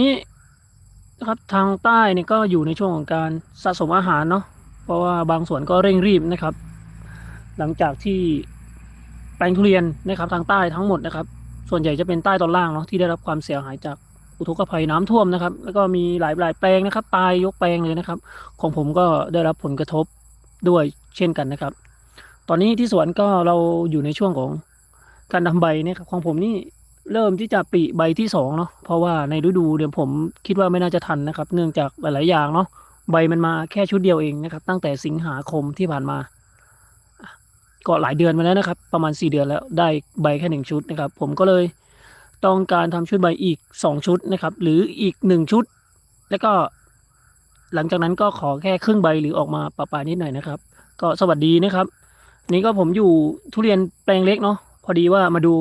นี้นะครับทางใต้เนี่ยก็อยู่ในช่วงของการสะสมอาหารเนาะเพราะว่าบางส่วนก็เร่งรีบนะครับ หลังจากที่แปลงทุเรียนนะครับ ทางใต้ทั้งหมดนะครับ ส่วนใหญ่จะเป็นใต้ตอนล่างเนาะที่ได้รับความเสียหายจากอุทกภัยน้ำท่วมนะครับ แล้วก็มีหลายหลายแปลงนะครับ ตายยกแปลงเลยนะครับ ของผมก็ได้รับผลกระทบด้วยเช่นกันนะครับ ตอนนี้ที่สวนก็เราอยู่ในช่วงของการทำใบเนี่ยครับของผมนี่ เริ่มที่จะปริใบที่สองเนาะเพราะว่าในฤดูเดี๋ยวผมคิดว่าไม่น่าจะทันนะครับ เนื่องจากหลายๆอย่างเนาะใบมันมาแค่ชุดเดียวเองนะครับ ตั้งแต่สิงหาคมที่ผ่านมา ก็หลายเดือนมาแล้วนะครับ ประมาณสี่เดือนแล้วได้ใบแค่หนึ่งชุดนะครับ ผมก็เลยต้องการทำชุดใบอีกสองชุดนะครับ หรืออีกหนึ่งชุด แล้วก็ หลังจากนั้นก็ขอแค่ครึ่งใบหรือออกมาปะปานิดหน่อยนะครับ ก็สวัสดีนะครับ นี่ก็ผมอยู่ทุเรียนแปลงเล็กเนาะพอดีว่ามาดู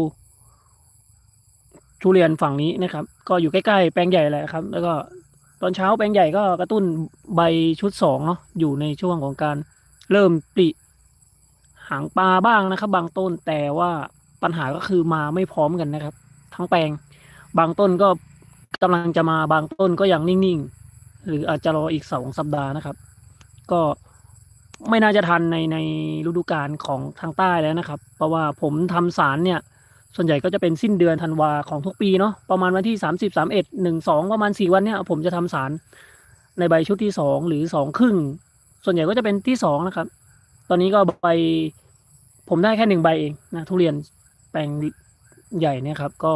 ทุเรียนฝั่งนี้นะครับ ก็อยู่ใกล้ๆแปลงใหญ่แหละครับ แล้วก็ตอนเช้าแปลงใหญ่ก็กระตุ้นใบชุดสองเนาะอยู่ในช่วงของการเริ่มปริหางปลาบ้างนะครับ บางต้นแต่ว่าปัญหาก็คือมาไม่พร้อมกันนะครับ ทั้งแปลง บางต้นก็กำลังจะมาบางต้นก็ยังนิ่งๆ หรืออาจจะรออีกสองสัปดาห์นะครับ ก็ไม่น่าจะทันในในฤดูกาลของทางใต้แล้วนะครับ เพราะว่าผมทำสารเนี่ย ส่วนใหญ่ก็จะเป็นสิ้นเดือนธันวาของทุกปีเนาะประมาณวันที่สามสิบสามเอ็ดหนึ่งสองประมาณสี่วันเนี่ยผมจะทำสารในใบชุดที่สองหรือสองครึ่ง ส่วนใหญ่ก็จะเป็นที่สองนะครับ ตอนนี้ก็ใบผมได้แค่หนึ่งใบเองนะทุเรียนแปลงใหญ่เนี่ยครับก็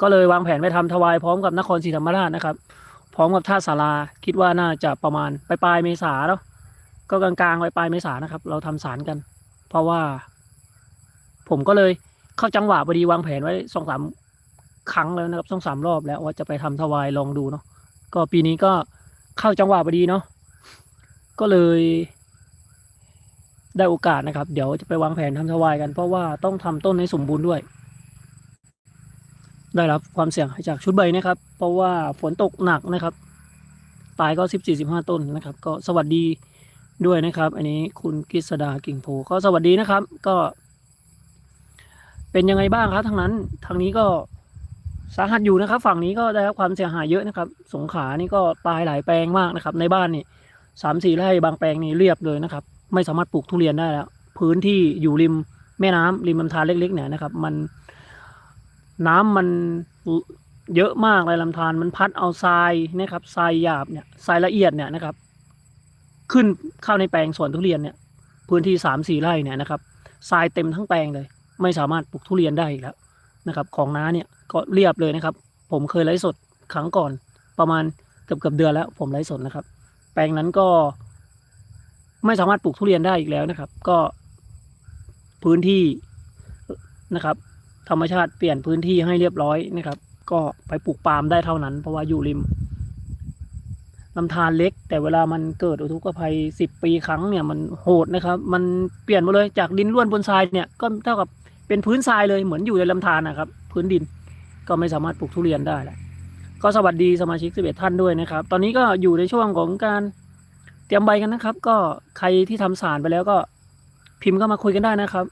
ก็เลยวางแผนไปทำถวายพร้อมกับนครศรีธรรมราชนะครับ พร้อมกับท่าสาราคิดว่าน่าจะประมาณปลายปลายเมษาเนาะก็กลางๆปลายปลายเมษานะครับ เราทำสารกัน เพราะว่า ผมก็เลย เข้าจังหวะพอดีวางแผนไว้สองสามครั้งแล้วนะครับสองสามรอบแล้วว่าจะไปทำถวายลองดูเนาะก็ปีนี้ก็เข้าจังหวะพอดีเนาะก็เลยได้โอกาสนะครับ เดี๋ยวจะไปวางแผนทำถวายกัน เพราะว่าต้องทำต้นให้สมบูรณ์ด้วย ได้รับความเสี่ยงจากชุดใบนะครับ เพราะว่าฝนตกหนักนะครับ ตายก็สิบสี่สิบห้าต้นนะครับ ก็สวัสดีด้วยนะครับ อันนี้คุณกฤษดากิ่งโพก็สวัสดีนะครับ ก็ เป็นยังไงบ้างครับทางนั้น ทางนี้ก็สาหัสอยู่นะครับ ฝั่งนี้ก็ได้รับความเสียหายเยอะนะครับ สงขานี่ก็ตายหลายแปลงมากนะครับ ในบ้านนี่สามสี่ไร่บางแปลงนี่เรียบเลยนะครับ ไม่สามารถปลูกทุเรียนได้แล้ว พื้นที่อยู่ริมแม่น้ำริมลำธารเล็ก ๆ เนี่ยนะครับ มันน้ำมันเยอะมากเลยลำธารมันพัดเอาทรายนะครับทรายหยาบเนี่ยทรายละเอียดเนี่ยนะครับ ขึ้นเข้าในแปลงสวนทุเรียนเนี่ย พื้นที่สามสี่ไร่เนี่ยนะครับทรายเต็มทั้งแปลงเลย ไม่สามารถปลูกทุเรียนได้อีกแล้วนะครับ ของน้าเนี่ยก็เรียบเลยนะครับ ผมเคยไลฟ์สดครั้งก่อนประมาณเกือบเกือบเดือนแล้ว ผมไลฟ์สดนะครับ แปลงนั้นก็ ไม่สามารถปลูกทุเรียนได้อีกแล้วนะครับ ก็พื้นที่นะครับ ธรรมชาติเปลี่ยนพื้นที่ให้เรียบร้อยนะครับ ก็ไปปลูกปาล์มได้เท่านั้น เพราะว่าอยู่ริมลำธารเล็ก แต่เวลามันเกิดอุทกภัยสิบปีครั้งเนี่ยมันโหดนะครับ มันเปลี่ยนมาเลยจากดินล้วนบนทรายเนี่ยก็เท่ากับ เป็นพื้นทรายเลยเหมือนอยู่ในลำธารนะครับ พื้นดินก็ไม่สามารถปลูกทุเรียนได้แหละก็สวัสดีสมาชิก 11 ท่านด้วยนะครับ ตอนนี้ก็อยู่ในช่วงของการเตรียมใบกันนะครับ ก็ใครที่ทำสารไปแล้วก็พิมพ์ก็มาคุยกันได้นะครับ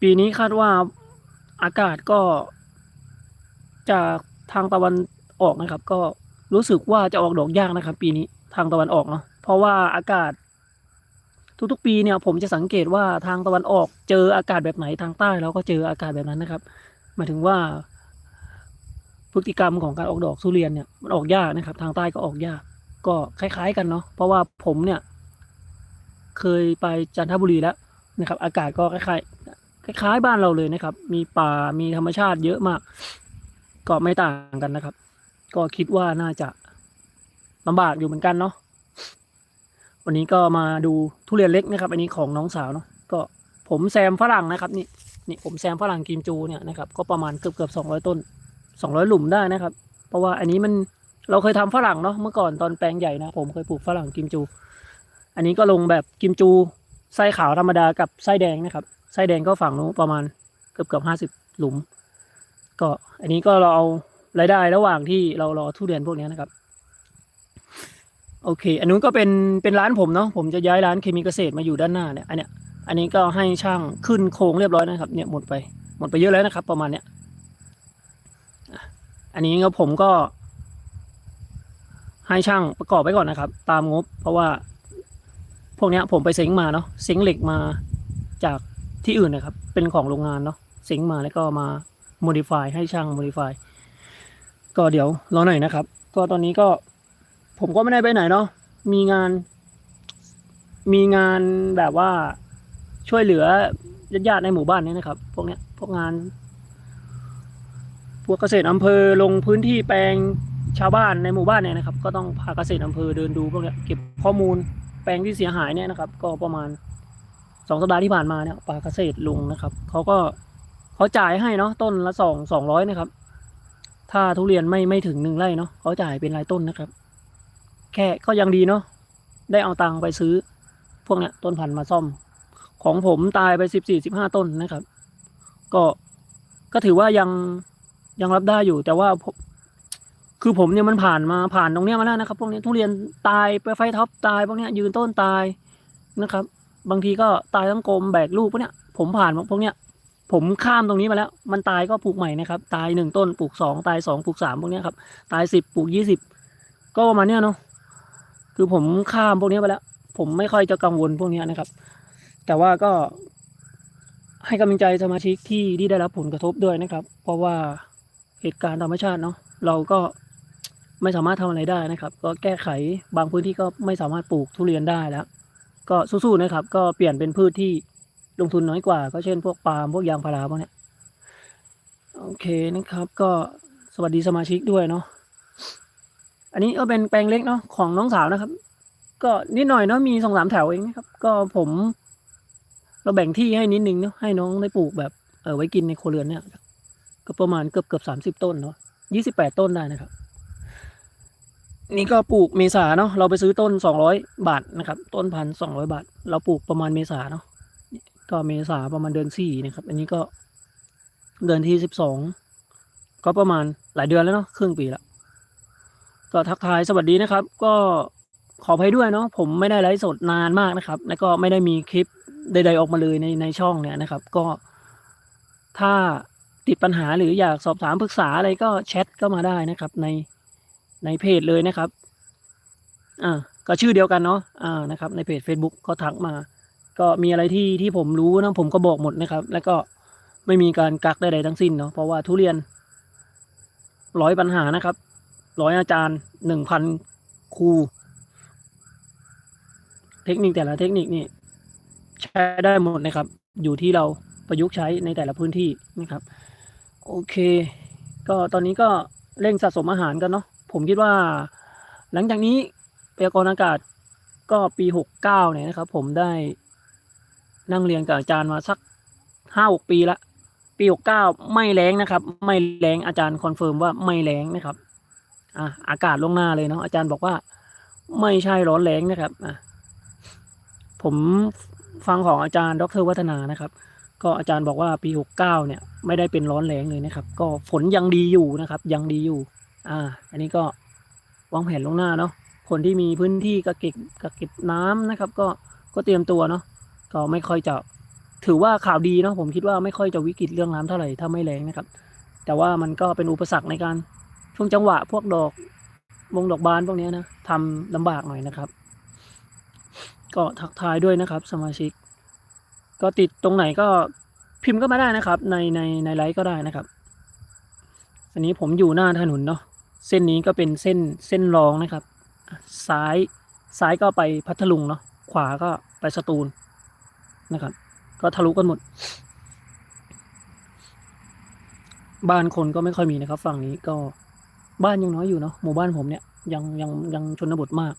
ปีนี้คาดว่าอากาศก็จากทางตะวันออกนะครับ ก็รู้สึกว่าจะออกดอกยากนะครับ ปีนี้ทางตะวันออกเนาะเพราะว่าอากาศ ทุกๆ ปีเนี่ยผมจะสังเกตว่าทางตะวันออกเจออากาศแบบไหนทางใต้เราก็เจออากาศแบบนั้นนะครับหมายถึงว่า พฤติกรรมของการออกดอกทุเรียนเนี่ยมันออกยากนะครับ ทางใต้ก็ออกยาก ก็คล้ายๆกันเนาะเพราะว่าผมเนี่ย เคยไปจันทบุรีแล้วนะครับ อากาศก็คล้ายๆคล้ายๆบ้านเราเลยนะครับ มีป่ามีธรรมชาติเยอะมาก ก็ไม่ต่างกันนะครับ ก็คิดว่าน่าจะลำบากอยู่เหมือนกันเนาะ วันนี้ก็มาดูทุเรียนเล็กนะครับ อันนี้ของน้องสาวเนาะก็ผมแซมฝรั่งนะครับนี่นี่ผมแซมฝรั่งกิมจูเนี่ยนะครับก็ประมาณเกือบเกือบสองร้อยต้นสองร้อยหลุมได้นะครับ เพราะว่าอันนี้มันเราเคยทำฝรั่งเนาะเมื่อก่อนตอนแปลงใหญ่นะผมเคยปลูกฝรั่งกิมจู อันนี้ก็ลงแบบกิมจูไส้ขาวธรรมดากับไส้แดงนะครับไส้แดงก็ฝั่งนู้นประมาณเกือบเกือบห้าสิบหลุม ก็อันนี้ก็เราเอารายได้ระหว่างที่เรารอทุเรียนพวกนี้นะครับ โอเค อันนู้นก็เป็นเป็นร้านผมเนาะผมจะย้ายร้านเคมีเกษตรมาอยู่ด้านหน้าเนี่ยอันเนี้ยอันนี้ก็ให้ช่างขึ้นโครงเรียบร้อยนะครับ เนี่ยหมดไปหมดไปเยอะแล้วนะครับ ประมาณเนี้ยอันนี้ก็ผมก็ ให้ช่างประกอบไว้ก่อนนะครับ ตามงบ เพราะว่า พวกเนี้ยผมไปเซ็งมาเนาะเซ็งเหล็กมาจากที่อื่นนะครับ เป็นของโรงงานเนาะเซ็งมาแล้วก็มา modify ให้ช่าง modify ก็เดี๋ยวรอหน่อยนะครับ ก็ตอนนี้ก็ ผมก็ไม่ได้ไปไหนเนาะมีงาน มีงานแบบว่าช่วยเหลือญาติๆในหมู่บ้านนี้นะครับ พวกเนี้ย พวกงาน พวกเกษตรอำเภอลงพื้นที่แปลงชาวบ้านในหมู่บ้านเนี่ยนะครับ ก็ต้องพาเกษตรอำเภอเดินดูพวกเนี้ยเก็บข้อมูลแปลงที่เสียหายเนี่ยนะครับ ก็ประมาณสองสัปดาห์ที่ผ่านมาเนี่ยปาเกษตรลุงนะครับเขาก็เขาจ่ายให้เนาะต้นละสองสองร้อยนะครับ ถ้าทุเรียนไม่ไม่ถึงหนึ่งไร่เนาะเขาจ่ายเป็นรายต้นนะครับ แค่ก็ยังดีเนาะได้เอาตังค์ไปซื้อ พวกเนี้ยต้นพันธุ์มาซ่อม ของผมตายไปสิบสี่สิบห้าต้นนะครับ ก็ก็ถือว่ายังยังรับได้อยู่แต่ว่าคือผมเนี่ยมันผ่านมาผ่านตรงเนี้ยมาแล้วนะครับ พวกเนี้ยทุเรียนตายไปไฟท็อปตายพวกเนี้ยยืนต้นตายนะครับ บางทีก็ตายทั้งกลมแบกลูกพวกเนี้ยผมผ่านพวกเนี้ยผมข้ามตรงนี้มาแล้ว มันตายก็ปลูกใหม่นะครับ ตายหนึ่งต้นปลูกสองตายสองปลูกสามพวกเนี้ยครับ ตายสิบปลูกยี่สิบก็ประมาณเนี้ยเนาะ คือผมข้ามพวกนี้ไปแล้ว ผมไม่ค่อยจะกังวลพวกนี้นะครับ แต่ว่าก็ให้กำลังใจสมาชิกที่ที่ได้รับผลกระทบด้วยนะครับ เพราะว่าเหตุการณ์ธรรมชาติเนาะเราก็ไม่สามารถทำอะไรได้นะครับ ก็แก้ไขบางพื้นที่ก็ไม่สามารถปลูกทุเรียนได้แล้ว ก็สู้ๆนะครับ ก็เปลี่ยนเป็นพืชที่ลงทุนน้อยกว่า ก็เช่นพวกปาล์มพวกยางพาราพวกเนี้ยโอเคนะครับ ก็สวัสดีสมาชิกด้วยเนาะ อันนี้ก็เป็นแปลงเล็กเนาะของน้องสาวนะครับ ก็นิดหน่อยเนาะมีสองสามแถวเองนะครับ ก็ผมเราแบ่งที่ให้นิดนึงเนาะให้น้องได้ปลูกแบบเออไว้กินในครัวเรือนเนี่ยก็ประมาณเกือบเกือบสามสิบต้นเนาะยี่สิบแปดต้นได้นะครับ นี่ก็ปลูกเมษาเนาะเราไปซื้อต้นสองร้อยบาทนะครับ ต้นพันสองร้อยบาท เราปลูกประมาณเมษาเนาะก็เมษาประมาณเดือนสี่นะครับ อันนี้ก็เดือนที่สิบสองก็ประมาณหลายเดือนแล้วเนาะครึ่งปีและ ก็ทักทายสวัสดีนะครับ ก็ขออภัยด้วยเนาะผมไม่ได้ไลฟ์สดนานมากนะครับ แล้วก็ไม่ได้มีคลิปใด ๆ ออกมาเลยในในช่องเนี่ยนะครับ ก็ ถ้าติดปัญหาหรืออยากสอบถามปรึกษาอะไรก็แชทก็มาได้นะครับ ในในเพจเลยนะครับอ่าก็ชื่อเดียวกันเนาะอ่านะครับ ในเพจ Facebook ก็ทักมา ก็มีอะไรที่ที่ผมรู้นะผมก็บอกหมดนะครับ แล้วก็ไม่มีการกักใดๆทั้งสิ้นเนาะเพราะว่าทุเรียนร้อยปัญหานะครับ ร้อยอาจารย์หนึ่งพันครูเทคนิคแต่ละเทคนิคนี่ใช้ได้หมดนะครับ อยู่ที่เราประยุกต์ใช้ในแต่ละพื้นที่นะครับ โอเค ก็ตอนนี้ก็เร่งสะสมอาหารกันเนาะผมคิดว่า หลังจากนี้พยากรณ์อากาศก็ปีหกเก้าเนี่ยนะครับ ผมได้นั่งเรียนกับอาจารย์มาสักห้าหกปีละ ปีหกเก้าไม่แรงนะครับ ไม่แรงอาจารย์คอนเฟิร์มว่าไม่แรงนะครับ อะอากาศลวงหน้าเลยเนาะอาจารย์บอกว่า ไม่ใช่ร้อนแรงนะครับอะผมฟังของอาจารย์ ดรวัฒนานะครับ ก็อาจารย์บอกว่าปีหกเก้าเนี่ย ไม่ได้เป็นร้อนแรงเลยนะครับ ก็ฝนยังดีอยู่นะครับ ยังดีอยู่ อ่า อันนี้ก็วางแผนลวงหน้าเนาะคนที่มีพื้นที่กักเก็บกักเก็บน้ำนะครับ ก็ก็เตรียมตัวเนาะก็ไม่ค่อยจะถือว่าข่าวดีเนาะผมคิดว่าไม่ค่อยจะวิกฤตเรื่องน้ำเท่าไหร่ถ้าไม่แรงนะครับ แต่ว่ามันก็เป็นอุปสรรคในการ ช่วงจังหวะพวกดอกวงดอกบานพวกนี้นะทำลำบากหน่อยนะครับ ก็ทักทายด้วยนะครับ สมาชิก ก็ติดตรงไหนก็พิมพ์ก็มาได้นะครับ ในในในไลฟ์ก็ได้นะครับ อันนี้ผมอยู่หน้าถนนเนาะเส้นนี้ก็เป็นเส้นเส้นรองนะครับ ซ้ายซ้ายก็ไปพัทลุงเนาะขวาก็ไปสตูลนะครับ ก็ทะลุกันหมด บ้านคนก็ไม่ค่อยมีนะครับ ฝั่งนี้ก็ บ้านยังน้อยอยู่เนาะหมู่บ้านผมเนี่ยยังยังยังชนบทมาก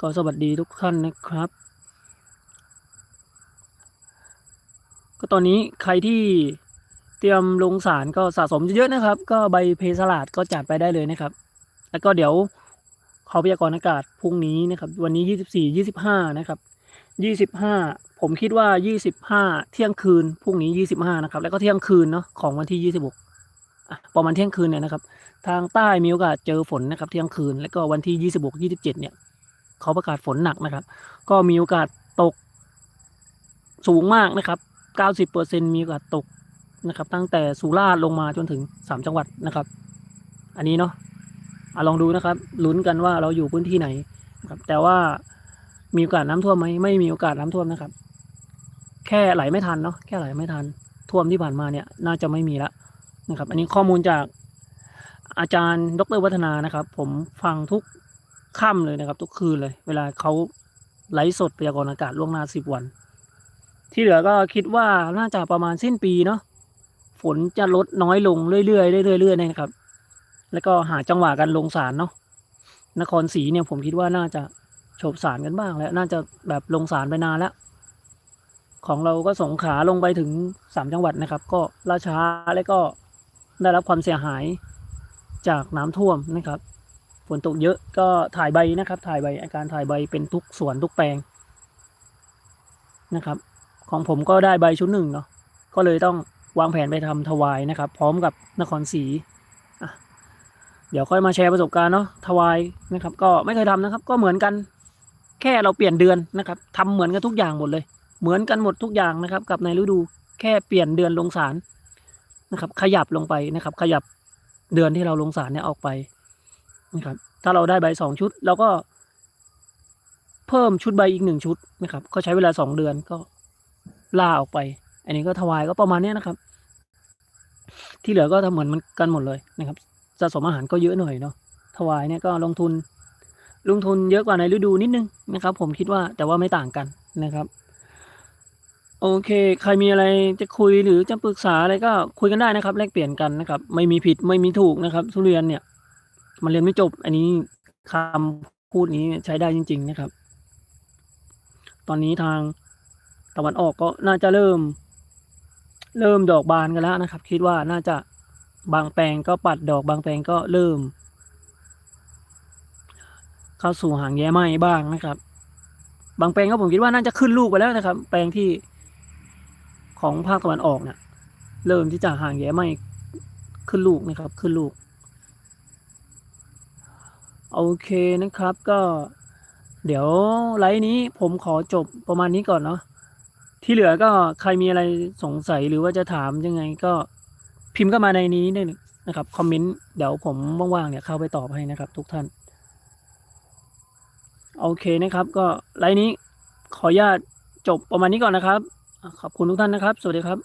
ก็สวัสดีทุกท่านนะครับ ก็ตอนนี้ใครที่เตรียมลงสารก็สะสมเยอะๆนะครับ ก็ใบเพสลาดก็จัดไปได้เลยนะครับ แล้วก็เดี๋ยวเขาพยากรณ์อากาศพรุ่งนี้นะครับ วันนี้ยี่สิบสี่ยี่สิบห้านะครับยี่สิบห้าผมคิดว่ายี่สิบห้าเที่ยงคืนพรุ่งนี้ยี่สิบห้านะครับ แล้วก็เที่ยงคืนเนาะของวันที่ยี่สิบหก ประมาณเที่ยงคืนเนี่ยนะครับ ทางใต้มีโอกาสเจอฝนนะครับ เที่ยงคืน แล้วก็วันที่ยี่สิบหกยี่สิบเจ็ดเนี่ย เขาประกาศฝนหนักนะครับ ก็มีโอกาสตกสูงมากนะครับ 90%มีโอกาสตกนะครับ ตั้งแต่สุราษฎร์ลงมาจนถึงสามจังหวัดนะครับ อันนี้เนาะอะลองดูนะครับลุ้นกันว่าเราอยู่พื้นที่ไหนครับ แต่ว่ามีโอกาสน้ำท่วมไหมไม่มีโอกาสน้ำท่วมนะครับ แค่ไหลไม่ทันเนาะแค่ไหลไม่ทันท่วมที่ผ่านมาเนี่ย น่าจะไม่มีละ นะครับ อันนี้ข้อมูลจากอาจารย์ดรวัฒนานะครับ ผมฟังทุกค่ำเลยนะครับ ทุกคืนเลย เวลาเขาไลฟ์สดพยากรณ์อากาศล่วงหน้าสิบวัน ที่เหลือก็คิดว่าน่าจะประมาณสิ้นปีเนาะฝนจะลดน้อยลงเรื่อยๆเรื่อยๆเรื่อยๆนะครับ แล้วก็หาจังหวะกันลงสารเนาะนครศรีเนี่ยผมคิดว่าน่าจะโฉบสารกันบ้างแล้ว น่าจะแบบลงสารไปนานแล้ว ของเราก็สงขาลงไปถึงสามจังหวัดนะครับ ก็ล่าช้าและก็ ได้รับความเสียหายจากน้ำท่วมนะครับ ฝนตกเยอะก็ถ่ายใบนะครับ ถ่ายใบอาการถ่ายใบเป็นทุกสวนทุกแปลงนะครับ ของผมก็ได้ใบชุดหนึ่งเนาะก็เลยต้องวางแผนไปทำถวายนะครับ พร้อมกับนครศรีเดี๋ยวค่อยมาแชร์ประสบการณ์เนาะถวายนะครับ ก็ไม่เคยทำนะครับ ก็เหมือนกันแค่เราเปลี่ยนเดือนนะครับทำเหมือนกันทุกอย่างหมดเลย เหมือนกันหมดทุกอย่างนะครับ กับในฤดูแค่เปลี่ยนเดือนลงสาร นะครับ ขยับลงไปนะครับ ขยับเดือนที่เราลงสารเนี่ยออกไปนะครับ ถ้าเราได้ใบสองชุดเราก็ เพิ่มชุดใบอีกหนึ่งชุดนะครับ ก็ใช้เวลาสองเดือนก็ล่าออกไป อันนี้ก็ถวายก็ประมาณนี้นะครับ ที่เหลือก็ทำเหมือนมันกันหมดเลยนะครับสะสมอาหารก็เยอะหน่อยเนาะถวายเนี่ยก็ลงทุน ลงทุนเยอะกว่าในฤดูนิดนึงนะครับ ผมคิดว่าแต่ว่าไม่ต่างกันนะครับ โอเค ใครมีอะไรจะคุยหรือจะปรึกษาอะไรก็คุยกันได้นะครับ แลกเปลี่ยนกันนะครับ ไม่มีผิดไม่มีถูกนะครับ ทุเรียนเนี่ย มันเรียนไม่จบ อันนี้คำพูดนี้ใช้ได้จริง ๆ นะครับ ตอนนี้ทางตะวันออกก็น่าจะเริ่ม เริ่มดอกบานกันแล้วนะครับ คิดว่าน่าจะบางแปลงก็ปัดดอกบางแปลงก็เริ่ม เข้าสู่หางแย้ไหมบ้างนะครับ บางแปลงก็ผมคิดว่าน่าจะขึ้นลูกไปแล้วนะครับ แปลงที่ ของภาคตะวันออกเนี่ยเริ่มที่จะห่างแย้ไหมขึ้นลูกนะครับ ขึ้นลูก โอเคนะครับก็ เดี๋ยวไลฟ์นี้ผมขอจบประมาณนี้ก่อนเนาะที่เหลือก็ใครมีอะไรสงสัยหรือว่าจะถามยังไงก็พิมพ์เข้ามาในนี้ได้นะครับคอมเมนต์เดี๋ยวผมว่างๆเนี่ยเข้าไปตอบให้นะครับ ทุกท่าน โอเคนะครับ ก็ไลฟ์นี้ขออนุญาตจบประมาณนี้ก่อนนะครับ ขอบคุณทุกท่านนะครับ สวัสดีครับ